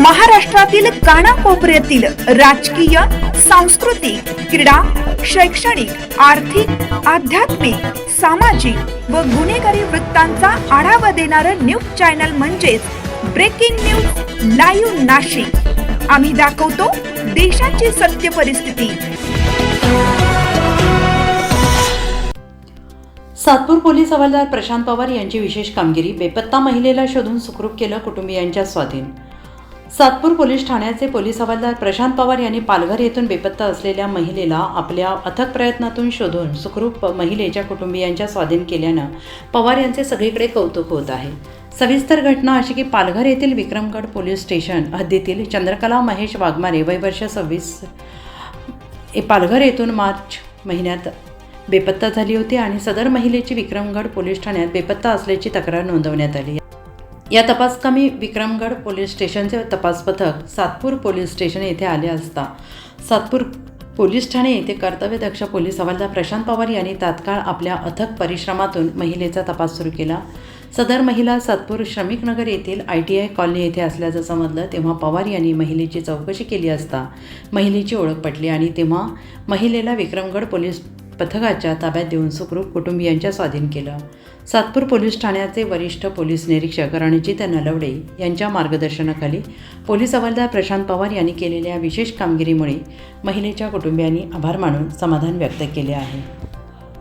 महाराष्ट्रातील कानाकोपऱ्यातील राजकीय सांस्कृतिक क्रीडा शैक्षणिक आर्थिक आध्यात्मिक सामाजिक व गुन्हेगारी वृत्तांचा आढावा देणारं न्यूज चॅनल म्हणजेच ब्रेकिंग न्यूज लाईव्ह नाशिक. आम्ही दाखवतो देशाची सत्य परिस्थिती. सातपूर पोलीस हवालदार प्रशांत पवार यांची विशेष कामगिरी बेपत्ता महिलेला शोधून सुखरूप केलं कुटुंबियांच्या स्वाधीन सातपूर पोलीस ठाण्याचे पोलीस हवालदार प्रशांत पवार यांनी पालघर येथून बेपत्ता असलेल्या महिलेला आपल्या अथक प्रयत्नातून शोधून सुखरूप महिलेच्या कुटुंबियांच्या स्वाधीन केल्यानं पवार यांचे सगळीकडे कौतुक होत आहे. सविस्तर घटना अशी की पालघर येथील विक्रमगड पोलीस स्टेशन हद्दीतील चंद्रकला महेश वाघमारे वय वर्ष सव्वीस ए पालघर येथून मार्च महिन्यात बेपत्ता झाली होती आणि सदर महिलेची विक्रमगड पोलीस ठाण्यात बेपत्ता असल्याची तक्रार नोंदवण्यात आली. या तपासकामी विक्रमगड पोलीस स्टेशनचे तपास पथक सातपूर पोलीस स्टेशन येथे आले असता. सातपूर पोलीस ठाणे येथे कर्तव्यदक्ष पोलीस हवालदार प्रशांत पवार यांनी तात्काळ आपल्या अथक परिश्रमातून महिलेचा तपास सुरू केला. सदर महिला सातपूर श्रमिक नगर येथील आय टी आय कॉलनी येथे असल्याचं समजलं तेव्हा पवार यांनी महिलेची चौकशी केली असता महिलेची ओळख पटली आणि तेव्हा महिलेला विक्रमगड पोलीस पथकाच्या ताब्यात देऊन सुखरूप कुटुंबियांच्या स्वाधीन केलं. सातपूर पोलीस ठाण्याचे वरिष्ठ पोलीस निरीक्षक रणजित नलवडे यांच्या मार्गदर्शनाखाली पोलीस हवालदार प्रशांत पवार यांनी केलेल्या विशेष कामगिरीमुळे महिलेच्या कुटुंबियांनी आभार मानून समाधान व्यक्त केले आहे.